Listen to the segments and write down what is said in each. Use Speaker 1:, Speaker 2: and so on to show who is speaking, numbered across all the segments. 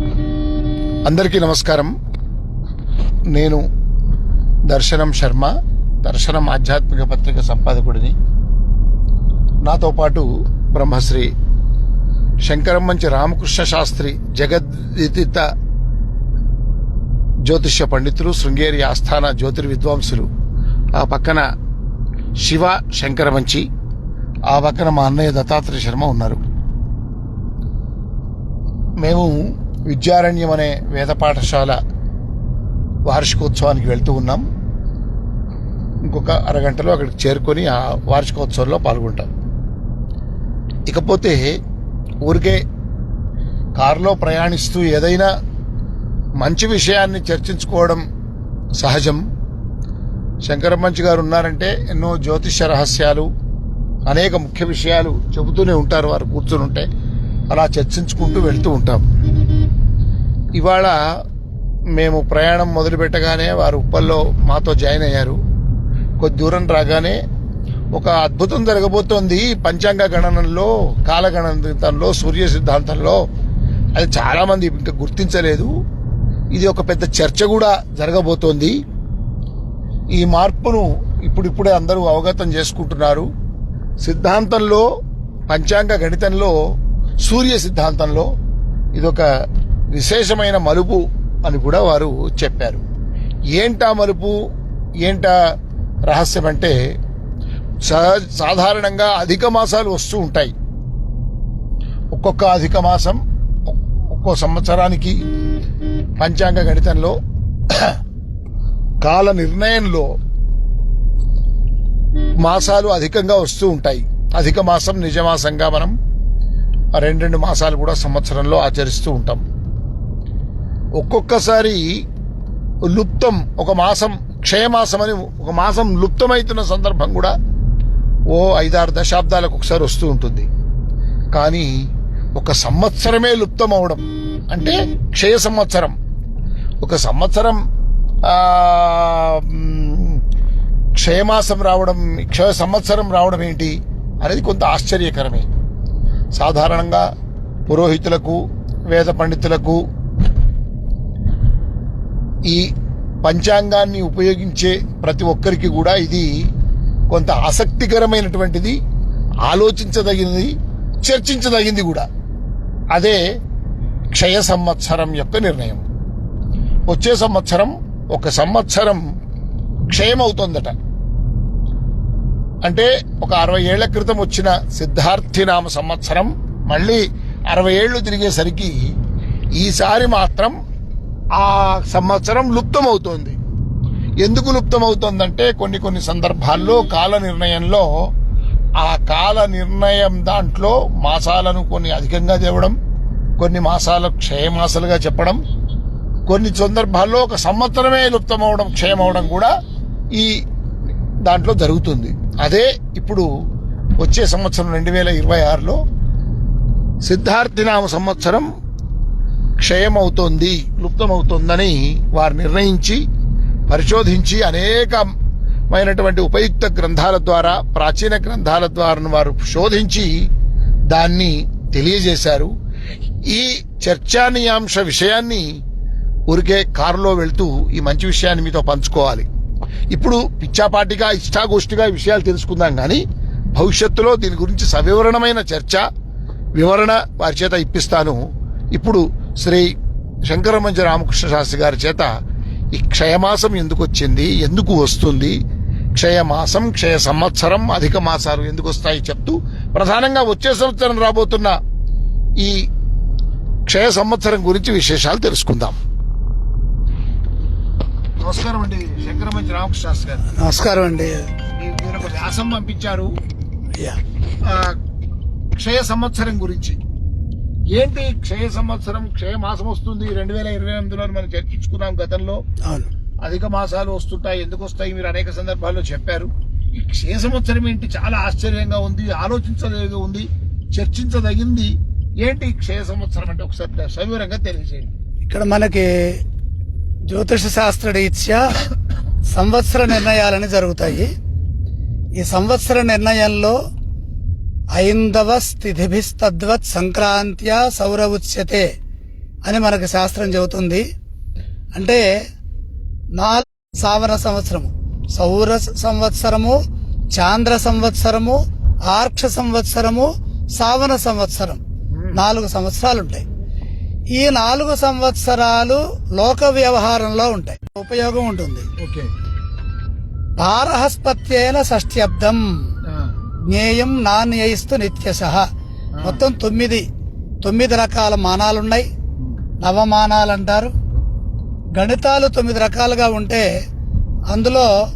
Speaker 1: అందరికీ నమస్కారం. నేను దర్శనం శర్మ దర్శనం ఆధ్యాత్మిక పత్రిక సంపాదకుడిని. నాతో పాటు బ్రహ్మశ్రీ శంకరమ్మంచి రామకృష్ణ శాస్త్రి జగద్విదిత జ్యోతిష్య పండితులు శృంగేరి ఆస్థాన జ్యోతిర్విద్వాంసులు. ఆ పక్కన శివ శంకరమంచి ఆ పక్కన మా అన్నయ్య దత్తాత్రేయ శర్మ ఉన్నారు. మేము విద్యారణ్యం అనే వేద పాఠశాల వార్షికోత్సవానికి వెళ్తూ ఉన్నాం. ఇంకొక అరగంటలో అక్కడికి చేరుకొని ఆ వార్షికోత్సవంలో పాల్గొంటాం. ఇకపోతే ఊరికే కారులో ప్రయాణిస్తూ ఏదైనా మంచి విషయాన్ని చర్చించుకోవడం సహజం. శంకరమంచి గారు ఉన్నారంటే ఎన్నో జ్యోతిష రహస్యాలు అనేక ముఖ్య విషయాలు చెబుతూనే ఉంటారు వారు కూర్చుని ఉంటే. అలా చర్చించుకుంటూ వెళ్తూ ఉంటాం. ఇవాళ మేము ప్రయాణం మొదలుపెట్టగానే వారు ఉప్పల్లో మాతో జాయిన్ అయ్యారు. కొద్ది దూరం రాగానే ఒక అద్భుతం జరగబోతోంది. పంచాంగ గణనంలో కాలగణితంలో సూర్య సిద్ధాంతంలో. అది చాలామంది ఇంకా గుర్తించలేదు. ఇది ఒక పెద్ద చర్చ కూడా జరగబోతోంది. ఈ మార్పును ఇప్పుడిప్పుడే అందరూ అవగతం చేసుకుంటున్నారు. సిద్ధాంతంలో పంచాంగ గణితంలో సూర్య సిద్ధాంతంలో ఇదొక విశేషమైన మలుపు అని కూడా వారు చెప్పారు. ఏంటా మలుపు? ఏంటా రహస్యం అంటే సాధారణంగా అధిక మాసాలు వస్తూ ఉంటాయి. ఒక్కొక్క అధిక మాసం ఒక్కో సంవత్సరానికి పంచాంగ గణితంలో కాల నిర్ణయంలో మాసాలు అధికంగా వస్తూ ఉంటాయి. అధిక మాసం నిజమాసంగా మనం రెండు రెండు మాసాలు కూడా సంవత్సరంలో ఆచరిస్తూ ఉంటాం. ఒక్కొక్కసారి లుప్తం ఒక మాసం క్షయమాసం అని ఒక మాసం లుప్తమవుతున్న సందర్భం కూడా ఓ ఐదారు దశాబ్దాలకు ఒకసారి వస్తూ ఉంటుంది. కానీ ఒక సంవత్సరమే లుప్తం అవడం అంటే క్షయ సంవత్సరం. ఒక సంవత్సరం క్షయమాసం రావడం క్షయ సంవత్సరం రావడం ఏంటి అనేది కొంత ఆశ్చర్యకరమే. సాధారణంగా పురోహితులకు వేద పండితులకు ఈ పంచాంగాన్ని ఉపయోగించే ప్రతి ఒక్కరికి కూడా ఇది కొంత ఆసక్తికరమైనటువంటిది ఆలోచించదగినది చర్చించదగింది కూడా. అదే క్షయ సంవత్సరం యొక్క నిర్ణయం. వచ్చే సంవత్సరం ఒక సంవత్సరం క్షయమవుతోందట. అంటే ఒక అరవై ఏళ్ళ క్రితం వచ్చిన సిద్ధార్థినామ సంవత్సరం మళ్ళీ అరవై ఏళ్ళు తిరిగేసరికి ఈసారి మాత్రం ఆ సంవత్సరం లుప్తమవుతోంది. ఎందుకు లుప్తమవుతోందంటే కొన్ని కొన్ని సందర్భాల్లో కాల నిర్ణయంలో ఆ కాల నిర్ణయం దాంట్లో మాసాలను కొన్ని అధికంగా తేవడం కొన్ని మాసాలు క్షయమాసాలుగా చెప్పడం కొన్ని సందర్భాల్లో ఒక సంవత్సరమే లుప్తమవడం క్షయమవడం కూడా ఈ దాంట్లో జరుగుతుంది. అదే ఇప్పుడు వచ్చే సంవత్సరం రెండు వేల ఇరవై ఆరులో సిద్ధార్థినామ సంవత్సరం క్షయమవుతోంది లుప్తమవుతోందని వారు నిర్ణయించి పరిశోధించి అనేకమైనటువంటి ఉపయుక్త గ్రంథాల ద్వారా ప్రాచీన గ్రంథాల ద్వారా వారు శోధించి దాన్ని తెలియజేశారు. ఈ చర్చానీయాంశ విషయాన్ని ఊరికే కారులో వెళ్తూ ఈ మంచి విషయాన్ని మీతో పంచుకోవాలి. ఇప్పుడు పిచ్చాపాటిగా ఇష్టాగోష్ఠిగా ఈ విషయాలు తెలుసుకుందాం కానీ భవిష్యత్తులో దీని గురించి సవివరణమైన చర్చ వివరణ వారి చేత ఇప్పిస్తాను. ఇప్పుడు శ్రీ శంకరమంజ రామకృష్ణ శాస్త్రి గారి చేత ఈ క్షయమాసం ఎందుకు వచ్చింది? ఎందుకు వస్తుంది? క్షయమాసం క్షయ సంవత్సరం అధిక మాసాలు ఎందుకు వస్తాయి చెప్తూ ప్రధానంగా వచ్చే సంవత్సరం రాబోతున్న ఈ క్షయ సంవత్సరం గురించి విశేషాలు తెలుసుకుందాం. నమస్కారం అండి శంకరమంచి రామకృష్ణ శాస్త్రి గారు.
Speaker 2: నమస్కారం అండి.
Speaker 1: మీరు మీరు ఒక వ్యాసం పంపించారు. క్షయ సంవత్సరం గురించి. ఏంటి క్షయ సంవత్సరం క్షయ మాసం వస్తుంది? రెండు వేల ఇరవై ఎనిమిదిలో మనం చర్చించుకున్నాం గతంలో. అధిక మాసాలు వస్తుంటాయి ఎందుకు వస్తాయి? మీరు అనేక సందర్భాల్లో చెప్పారు. ఈ క్షయ సంవత్సరం ఏంటి? చాలా ఆశ్చర్యంగా ఉంది ఆలోచించదగి ఉంది చర్చించదగింది. ఏంటి క్షయ సంవత్సరం అంటే ఒకసారి సవివరంగా తెలియజేయండి.
Speaker 2: ఇక్కడ మనకి జ్యోతిష శాస్త్ర రీత్యా సంవత్సర నిర్ణయాలని జరుగుతాయి. ఈ సంవత్సర నిర్ణయంలో ఐందవ స్థితిభిస్తద్వత్ సంక్రాంత్యా సౌర ఉచ్యతే అని మనకు శాస్త్రం చెబుతుంది. అంటే నాలుగు సావన సంవత్సరము. సౌర సంవత్సరము చాంద్ర సంవత్సరము ఆర్క్ష సంవత్సరము సావన సంవత్సరం. నాలుగు సంవత్సరాలు ఉంటాయి ఈ నాలుగు సంవత్సరాలు లోక వ్యవహారంలో ఉంటాయి. ఉపయోగం ఉంటుంది.
Speaker 1: ఓకే.
Speaker 2: పారహస్పత్యేన షష్ట్యబ్దం జ్ఞేయం నాణ్యయిస్తు నిత్యశ. మొత్తం తొమ్మిది తొమ్మిది రకాల మానాలున్నాయి. నవమానాలు అంటారు గణితాలు తొమ్మిది రకాలుగా ఉంటే అందులో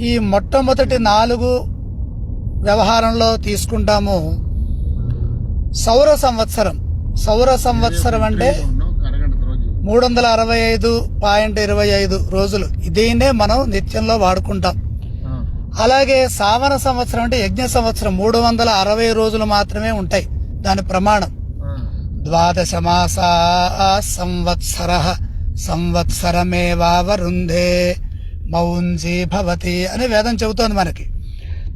Speaker 2: ఈ మొట్టమొదటి నాలుగు వ్యవహారంలో తీసుకుంటాము. సౌర సంవత్సరం. సౌర సంవత్సరం అంటే మూడు వందల అరవై ఐదు పాయింట్ ఇరవై ఐదు రోజులు. దీన్నే మనం నిత్యంలో వాడుకుంటాం. అలాగే సావన సంవత్సరం అంటే యజ్ఞ సంవత్సరం మూడు వందల అరవై రోజులు మాత్రమే ఉంటాయి. దాని ప్రమాణం. ద్వాదశ మాస సంవత్సర సంవత్సరమేవావరుంధే మౌంజీ భవతి అని వేదం చెబుతోంది మనకి.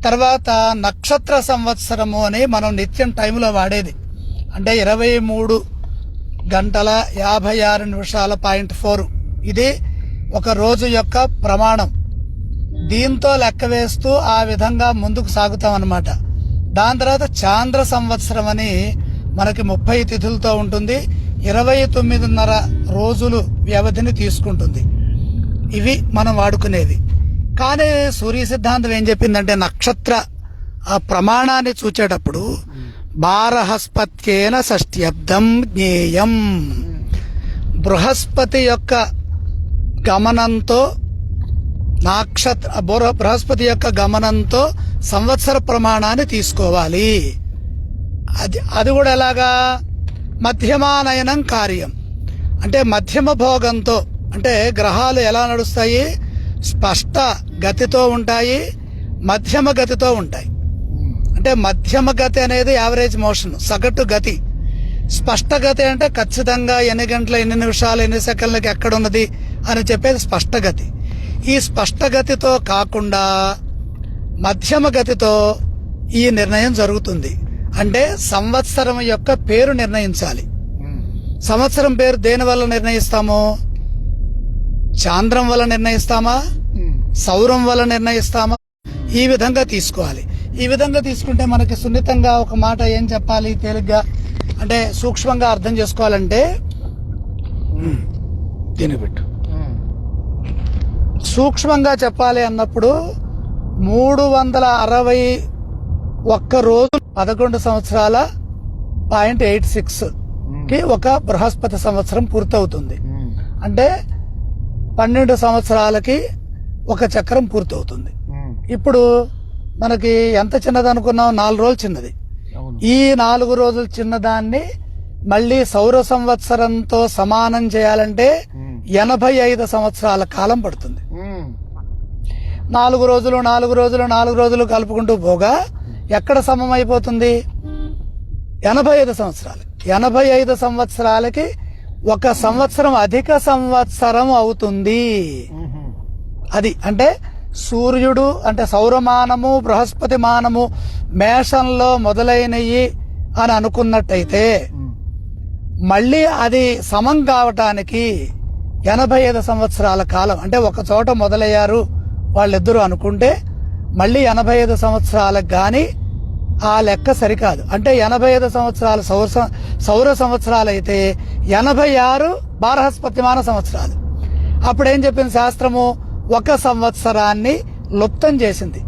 Speaker 2: తర్వాత నక్షత్ర సంవత్సరము అని మనం నిత్యం టైంలో వాడేది. అంటే ఇరవై మూడు గంటల యాభై ఆరు నిమిషాల పాయింట్ ఫోర్. ఇది ఒక రోజు యొక్క ప్రమాణం. దీంతో లెక్క వేస్తూ ఆ విధంగా ముందుకు సాగుతాం అనమాట దాని తర్వాత చాంద్ర సంవత్సరం అని మనకి ముప్పై తిథులతో ఉంటుంది. ఇరవై తొమ్మిదిన్నర రోజులు వ్యవధిని తీసుకుంటుంది. ఇవి మనం వాడుకునేవి. కానీ సూర్య సిద్ధాంతం ఏం చెప్పిందంటే నక్షత్ర ఆ ప్రమాణాన్ని చూచేటప్పుడు బారహస్పత్యేన షష్ట్యబ్దం జ్ఞేయం. బృహస్పతి యొక్క గమనంతో నాక్షత్ర బృహ- బృహస్పతి యొక్క గమనంతో సంవత్సర ప్రమాణాన్ని తీసుకోవాలి. అది అది కూడా ఎలాగా? మధ్యమానయనం కార్యం. అంటే మధ్యమ భోగంతో అంటే గ్రహాలు ఎలా నడుస్తాయి? స్పష్ట గతితో ఉంటాయి మధ్యమ గతితో ఉంటాయి. అంటే మధ్యమ గతి అనేది యావరేజ్ మోషన్ సగటు గతి. స్పష్ట గతి అంటే ఖచ్చితంగా ఎన్ని గంటల ఎన్ని నిమిషాలు ఎన్ని సెకండ్లకి ఎక్కడ ఉన్నది అని చెప్పేది స్పష్ట గతి. ఈ స్పష్ట గతితో కాకుండా మధ్యమ గతితో ఈ నిర్ణయం జరుగుతుంది. అంటే సంవత్సరం యొక్క పేరు నిర్ణయించాలి. సంవత్సరం పేరు దేని వల్ల నిర్ణయిస్తాము? చాంద్రం వల్ల నిర్ణయిస్తామా? సౌరం వల్ల నిర్ణయిస్తామా? ఈ విధంగా తీసుకోవాలి. ఈ విధంగా తీసుకుంటే మనకి సున్నితంగా ఒక మాట ఏం చెప్పాలి తేలిగ్గా? అంటే సూక్ష్మంగా అర్థం చేసుకోవాలంటే దీని పెట్టు. సూక్ష్మంగా చెప్పాలి అన్నప్పుడు మూడు వందల అరవై ఒక్క రోజు పదకొండు సంవత్సరాల పాయింట్ ఎయిట్ సిక్స్కి ఒక బృహస్పతి సంవత్సరం పూర్తవుతుంది. అంటే పన్నెండు సంవత్సరాలకి ఒక చక్రం పూర్తవుతుంది. ఇప్పుడు మనకి ఎంత చిన్నది అనుకున్నాం నాలుగు రోజులు చిన్నది. ఈ నాలుగు రోజులు చిన్నదాన్ని మళ్ళీ సౌర సంవత్సరంతో సమానం చేయాలంటే ఎనభై ఐదు సంవత్సరాల కాలం పడుతుంది. నాలుగు రోజులు నాలుగు రోజులు నాలుగు రోజులు కలుపుకుంటూ పోగా ఎక్కడ సమం అయిపోతుంది ఎనభై ఐదు సంవత్సరాలు. ఎనభై ఐదు సంవత్సరాలకి ఒక సంవత్సరం అధిక సంవత్సరం అవుతుంది. అది అంటే సూర్యుడు అంటే సౌరమానము బృహస్పతి మానము మేషంలో మొదలైనవి అని అనుకున్నట్టయితే మళ్ళీ అది సమం కావటానికి ఎనభై ఐదు సంవత్సరాల కాలం. అంటే ఒక చోట మొదలయ్యారు వాళ్ళిద్దరూ అనుకుంటే మళ్ళీ ఎనభై ఐదు సంవత్సరాలకు కానీ ఆ లెక్క సరికాదు. అంటే ఎనభై ఐదు సంవత్సరాలు సౌర సౌర సంవత్సరాలు అయితే ఎనభై ఆరు బారహస్పతిమాన సంవత్సరాలు. అప్పుడు ఏం చెప్పింది శాస్త్రము? ఒక సంవత్సరాన్ని లుప్తం చేసింది.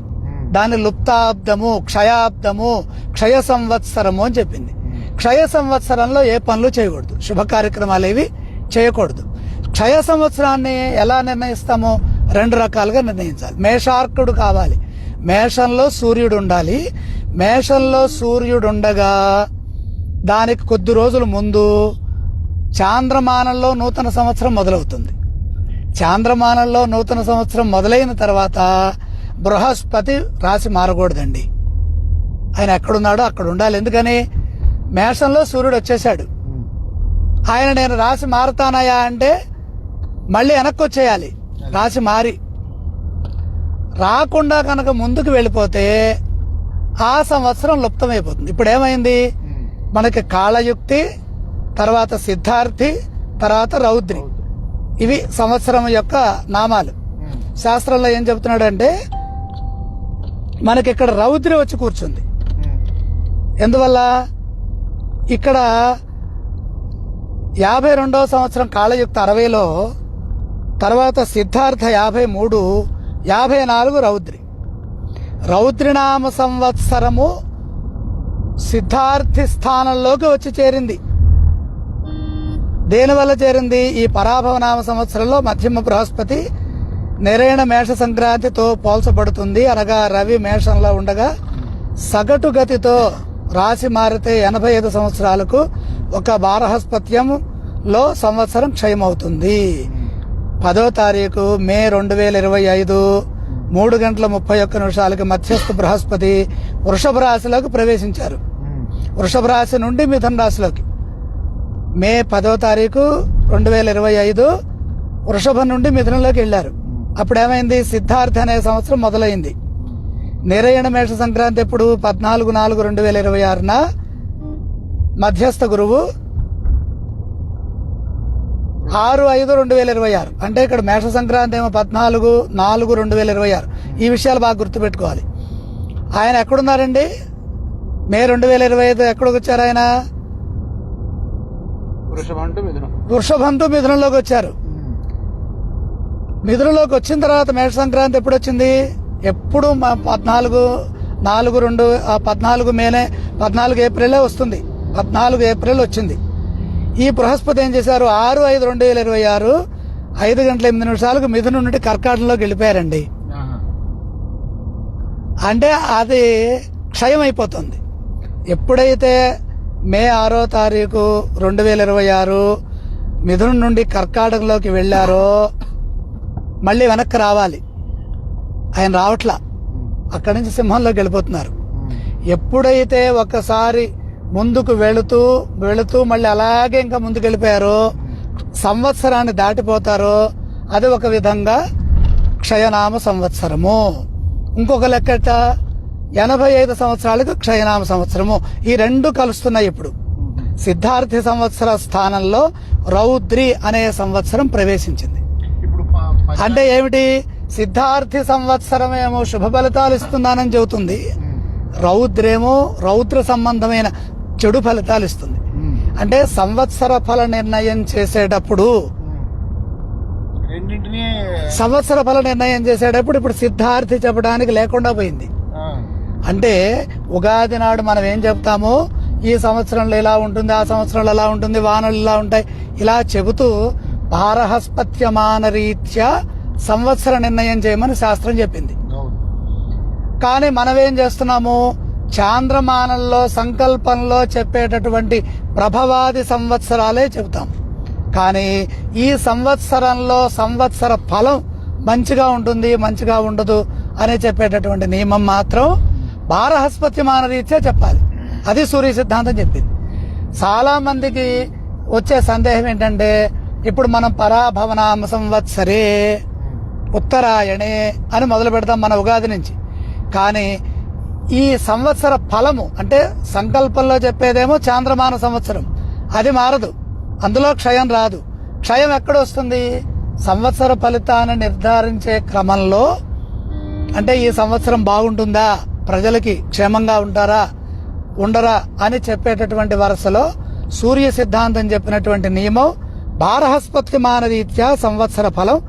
Speaker 2: దాన్ని లుప్తాబ్దము క్షయాబ్దము క్షయ సంవత్సరము అని చెప్పింది. క్షయ సంవత్సరంలో ఏ పనులు చేయకూడదు. శుభ కార్యక్రమాలు ఏవి చేయకూడదు. క్షయ సంవత్సరాన్ని ఎలా నిర్ణయిస్తామో రెండు రకాలుగా నిర్ణయించాలి. మేషార్కుడు కావాలి. మేషంలో సూర్యుడు ఉండాలి. మేషంలో సూర్యుడు ఉండగా దానికి కొద్ది రోజుల ముందు చాంద్రమానంలో నూతన సంవత్సరం మొదలవుతుంది. చాంద్రమానంలో నూతన సంవత్సరం మొదలైన తర్వాత బృహస్పతి రాశి మారకూడదండి. ఆయన ఎక్కడున్నాడో అక్కడ ఉండాలి. ఎందుకని? మేషంలో సూర్యుడు వచ్చేసాడు ఆయన నేను రాశి మారుతానయా అంటే మళ్ళీ వెనక్కి వచ్చేయాలి. రాశి మారి. రాకుండా కనుక ముందుకు వెళ్ళిపోతే ఆ సంవత్సరం లుప్తమైపోతుంది. ఇప్పుడు ఏమైంది మనకి కాళయుక్తి తర్వాత సిద్ధార్థి తర్వాత రౌద్రి. ఇవి సంవత్సరం యొక్క నామాలు. శాస్త్రంలో ఏం చెబుతున్నాడంటే మనకి ఇక్కడ రౌద్రి వచ్చి కూర్చుంది. ఎందువల్ల? ఇక్కడ యాభై రెండవ సంవత్సరం కాళయుక్త అరవైలో తర్వాత సిద్ధార్థ యాభై మూడు యాభై నాలుగు రౌద్రి. రౌద్రినామ సంవత్సరము సిద్ధార్థి స్థానంలోకి వచ్చి చేరింది. దేనివల్ల చేరింది? ఈ పరాభవనామ సంవత్సరంలో మధ్యమ బృహస్పతి నిరైన మేష సంక్రాంతితో పోల్చబడుతుంది అనగా రవి మేషంలో ఉండగా సగటు గతితో రాశి మారితే ఎనభై ఐదు సంవత్సరాలకు ఒక బారహస్పత్యంలో సంవత్సరం క్షయమవుతుంది. పదో తారీఖు మే రెండు వేల ఇరవై ఐదు మూడు గంటల ముప్పై ఒక్క నిమిషాలకి మధ్యస్థ బృహస్పతి వృషభ రాశిలోకి ప్రవేశించారు. వృషభ రాశి నుండి మిథున రాశిలోకి. మే పదో తారీఖు రెండు వేల ఇరవై ఐదు వృషభం నుండి మిథునంలోకి వెళ్ళారు. అప్పుడు ఏమైంది సిద్ధార్థ అనే సంవత్సరం మొదలైంది. నిరయణ మేష సంక్రాంతి ఎప్పుడు? పద్నాలుగు నాలుగు రెండు వేల ఇరవై ఆరున. మధ్యస్థ గురువు. ఆరు ఐదు రెండు వేల ఇరవై ఆరు. అంటే ఇక్కడ మేష సంక్రాంతి ఏమో పద్నాలుగు నాలుగు రెండు వేల ఇరవై ఆరు. ఈ విషయాలు బాగా గుర్తుపెట్టుకోవాలి. ఆయన ఎక్కడున్నారండి? మే రెండు వేల ఇరవై ఐదు ఎక్కడికి వచ్చారు ఆయన? వృషభంతో మిథునంలోకి వచ్చారు. మిథునంలోకి వచ్చిన తర్వాత మేష సంక్రాంతి ఎప్పుడు వచ్చింది? ఎప్పుడు మ- పద్నాలుగు నాలుగు రెండు పద్నాలుగు మేనే పద్నాలుగు ఏప్రిలే వస్తుంది. పద్నాలుగు ఏప్రిల్ వచ్చింది. ఈ బృహస్పతి ఏం చేశారు? ఆరు ఐదు రెండు వేల ఇరవై ఆరు ఐదు గంటల ఎనిమిది నిమిషాలకు మిథునం నుండి కర్కాటంలోకి వెళ్ళిపోయారండి. అంటే అది క్షయం అయిపోతుంది. ఎప్పుడైతే మే ఆరో తారీఖు రెండు వేల ఇరవై ఆరు మిథునం నుండి కర్కాటకంలోకి వెళ్ళారో మళ్ళీ వెనక్కి రావాలి. ఆయన రావట్లా. అక్కడి నుంచి సింహంలోకి వెళ్ళిపోతున్నారు. ఎప్పుడైతే ఒకసారి ముందుకు వెళుతూ వెళుతూ మళ్ళీ అలాగే ఇంకా ముందుకు వెళ్ళిపోయారో సంవత్సరాన్ని దాటిపోతారో అది ఒక విధంగా క్షయనామ సంవత్సరము. ఇంకొక లెక్కట ఎనభై ఐదు సంవత్సరాలకు క్షయనామ సంవత్సరము. ఈ రెండు కలుస్తున్నాయి ఇప్పుడు. సిద్ధార్థి సంవత్సర స్థానంలో రౌద్రి అనే సంవత్సరం ప్రవేశించింది. అంటే ఏమిటి? సిద్ధార్థి సంవత్సరం ఏమో శుభ ఫలితాలు ఇస్తున్నానని చెబుతుంది. రౌద్రేమో రౌద్ర సంబంధమైన చెడు ఫలితాలు ఇస్తుంది. అంటే సంవత్సర ఫల నిర్ణయం చేసేటప్పుడు సంవత్సర ఫల నిర్ణయం చేసేటప్పుడు ఇప్పుడు సిద్ధార్థి చెప్పడానికి లేకుండా పోయింది. అంటే ఉగాది నాడు మనం ఏం చెప్తామో ఈ సంవత్సరంలో ఇలా ఉంటుంది ఆ సంవత్సరంలో ఇలా ఉంటుంది వానలు ఇలా ఉంటాయి ఇలా చెబుతూ పారహస్పత్యమాన రీత్యా సంవత్సర నిర్ణయం చేయమని శాస్త్రం చెప్పింది. కానీ మనం ఏం చేస్తున్నాము? చాంద్రమానంలో సంకల్పంలో చెప్పేటటువంటి ప్రభవాది సంవత్సరాలే చెబుతాం. కానీ ఈ సంవత్సరంలో సంవత్సర ఫలం మంచిగా ఉంటుంది మంచిగా ఉండదు అని చెప్పేటటువంటి నియమం మాత్రం బారహస్పత్యమాన రీత్యా చెప్పాలి. అది సూర్య సిద్ధాంతం చెప్పింది. చాలా మందికి వచ్చే సందేహం ఏంటంటే ఇప్పుడు మనం పరాభవనామ సంవత్సరే ఉత్తరాయణే అని మొదలు పెడతాం మన ఉగాది నుంచి. కానీ ఈ సంవత్సర ఫలము అంటే సంకల్పంలో చెప్పేదేమో చాంద్రమాన సంవత్సరం. అది మారదు. అందులో క్షయం రాదు. క్షయం ఎక్కడ వస్తుంది సంవత్సర ఫలితాన్ని నిర్ధారించే క్రమంలో అంటే ఈ సంవత్సరం బాగుంటుందా? ప్రజలకి క్షేమంగా ఉంటారా? ఉండరా? అని చెప్పేటటువంటి వరుసలో సూర్య సిద్ధాంతం చెప్పినటువంటి నియమం బారహస్పత్యమాన మానరీత్యా సంవత్సర ఫలం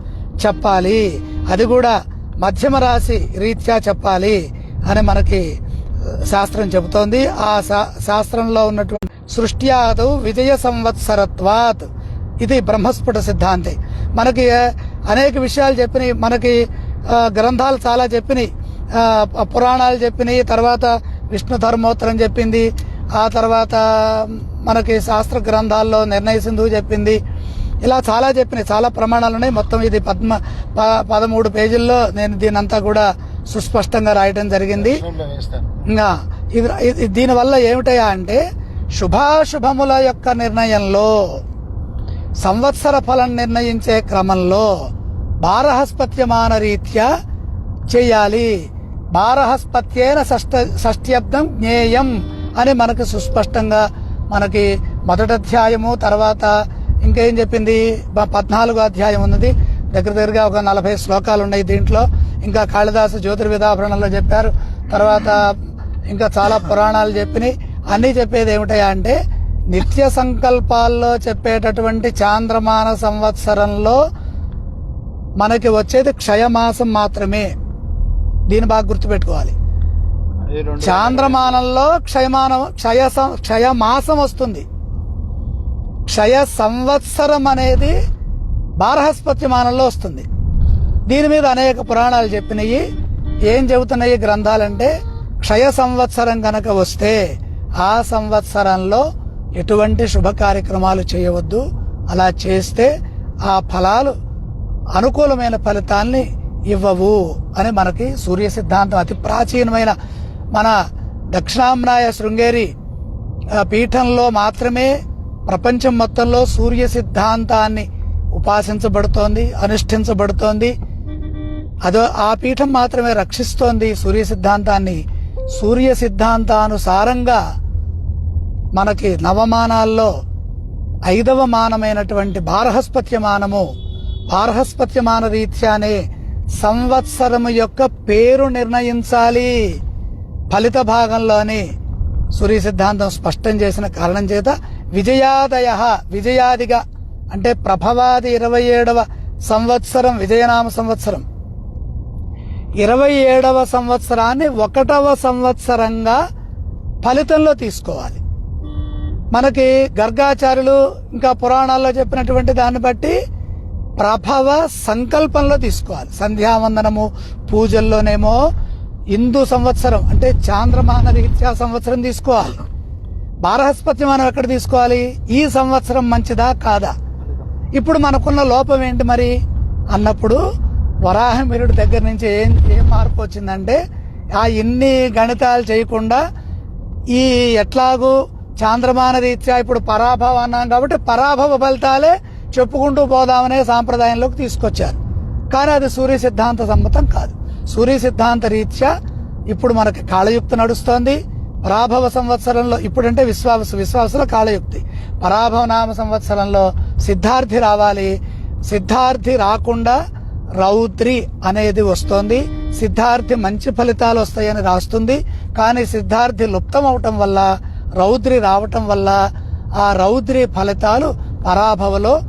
Speaker 2: చెప్పాలి. అది కూడా మధ్యమ రాశి రీత్యా చెప్పాలి అని మనకి శాస్త్రం చెబుతోంది. ఆ శా- శాస్త్రంలో ఉన్నటువంటి సృష్ట్యాదు విజయ సంవత్సరత్వాత్. ఇది బ్రహ్మస్ఫుట సిద్ధాంతి. మనకి అనేక విషయాలు చెప్పినాయి. మనకి గ్రంథాలు చాలా చెప్పినాయి. పురాణాలు చెప్పినాయి. తర్వాత విష్ణు ధర్మోత్తరం చెప్పింది. ఆ తర్వాత మనకి శాస్త్ర గ్రంథాల్లో నిర్ణయ సింధువు చెప్పింది. ఇలా చాలా చెప్పినాయి చాలా ప్రమాణాలు ఉన్నాయి. మొత్తం ఇది పద్మ ప- పదమూడు పేజీల్లో నేను దీనంతా కూడా సుస్పష్టంగా రాయడం జరిగింది. ఇంకా ఇది దీనివల్ల ఏమిటయా అంటే శుభాశుభముల యొక్క నిర్ణయంలో సంవత్సర ఫలం నిర్ణయించే క్రమంలో బారహస్పత్యమాన రీత్యా చేయాలి. బారహస్పత్యేన షష్ట షష్ట్యబ్దం జ్ఞేయం అని మనకి సుస్పష్టంగా మనకి మొదటి అధ్యాయము తర్వాత ఇంకేం చెప్పింది? పద్నాలుగో అధ్యాయం ఉన్నది. దగ్గర దగ్గరగా ఒక నలభై శ్లోకాలు ఉన్నాయి దీంట్లో. ఇంకా కాళిదాసు జ్యోతిర్విధాభరణంలో చెప్పారు. తర్వాత ఇంకా చాలా పురాణాలు చెప్పినాయి. అన్నీ చెప్పేది ఏమిటయా అంటే నిత్య సంకల్పాల్లో చెప్పేటటువంటి చాంద్రమాన సంవత్సరంలో మనకి వచ్చేది క్షయమాసం మాత్రమే. దీన్ని బాగా గుర్తుపెట్టుకోవాలి. చాంద్రమానంలో క్షయమానం క్షయ క్షయమాసం వస్తుంది. క్షయ సంవత్సరం అనేది బారహస్పతి మానంలో వస్తుంది. దీని మీద అనేక పురాణాలు చెప్పినాయి. ఏం చెబుతున్నాయి గ్రంథాలంటే క్షయ సంవత్సరం గనక వస్తే ఆ సంవత్సరంలో ఎటువంటి శుభ కార్యక్రమాలు చేయవద్దు. అలా చేస్తే ఆ ఫలాలు అనుకూలమైన ఫలితాల్ని ఇవ్వవు అని మనకి సూర్య సిద్ధాంతం అతి ప్రాచీనమైన మన దక్షిణామ్నాయ శృంగేరి పీఠంలో మాత్రమే ప్రపంచం మొత్తంలో సూర్య సిద్ధాంతాన్ని ఉపాసించబడుతోంది అనుష్ఠించబడుతోంది. అదో ఆ పీఠం మాత్రమే రక్షిస్తోంది సూర్య సిద్ధాంతాన్ని. సూర్య సిద్ధాంతానుసారంగా మనకి నవమానాల్లో ఐదవ మానమైనటువంటి బారహస్పత్యమానము బార్హస్పత్యమాన రీత్యానే సంవత్సరము యొక్క పేరు నిర్ణయించాలి. ఫలిత భాగంలోని సూర్య సిద్ధాంతం స్పష్టం చేసిన కారణం చేత విజయాదయ విజయాదిగా అంటే ప్రభవాది ఇరవై ఏడవ సంవత్సరం విజయనామ సంవత్సరం. ఇరవై ఏడవ సంవత్సరాన్ని ఒకటవ సంవత్సరంగా ఫలితంలో తీసుకోవాలి. మనకి గర్గాచార్యులు ఇంకా పురాణాల్లో చెప్పినటువంటి దాన్ని బట్టి ప్రభవ సంకల్పంలో తీసుకోవాలి. సంధ్యావందనము పూజల్లోనేమో హిందూ సంవత్సరం అంటే చాంద్రమాన రీత్యా సంవత్సరం తీసుకోవాలి. బారహస్పతి మనం ఎక్కడ తీసుకోవాలి? ఈ సంవత్సరం మంచిదా కాదా? ఇప్పుడు మనకున్న లోపం ఏంటి మరి? అన్నప్పుడు వరాహమిరుడి దగ్గర నుంచి ఏం ఏం మార్పు వచ్చిందంటే ఆ ఇన్ని గణితాలు చేయకుండా ఈ ఎట్లాగూ చాంద్రమాన రీత్యా ఇప్పుడు పరాభవ అన్నాం కాబట్టి పరాభవ ఫలితాలే చెప్పుకుంటూ పోదామనే సాంప్రదాయంలోకి తీసుకొచ్చారు. కానీ అది సూర్య సిద్ధాంత సమ్మతం కాదు. సూర్య సిద్ధాంత రీత్యా ఇప్పుడు మనకి కాళయుక్త నడుస్తోంది. పరాభవ సంవత్సరంలో ఇప్పుడంటే విశ్వాస విశ్వాసుల కాలయుక్తి. పరాభవ నామ సంవత్సరంలో సిద్ధార్థి రావాలి. సిద్ధార్థి రాకుండా రౌద్రి అనేది వస్తోంది. సిద్ధార్థి మంచి ఫలితాలు వస్తాయని రాస్తుంది. కానీ సిద్ధార్థి లుప్తం అవటం వల్ల రౌద్రి రావటం వల్ల ఆ రౌద్రి ఫలితాలు పరాభవలో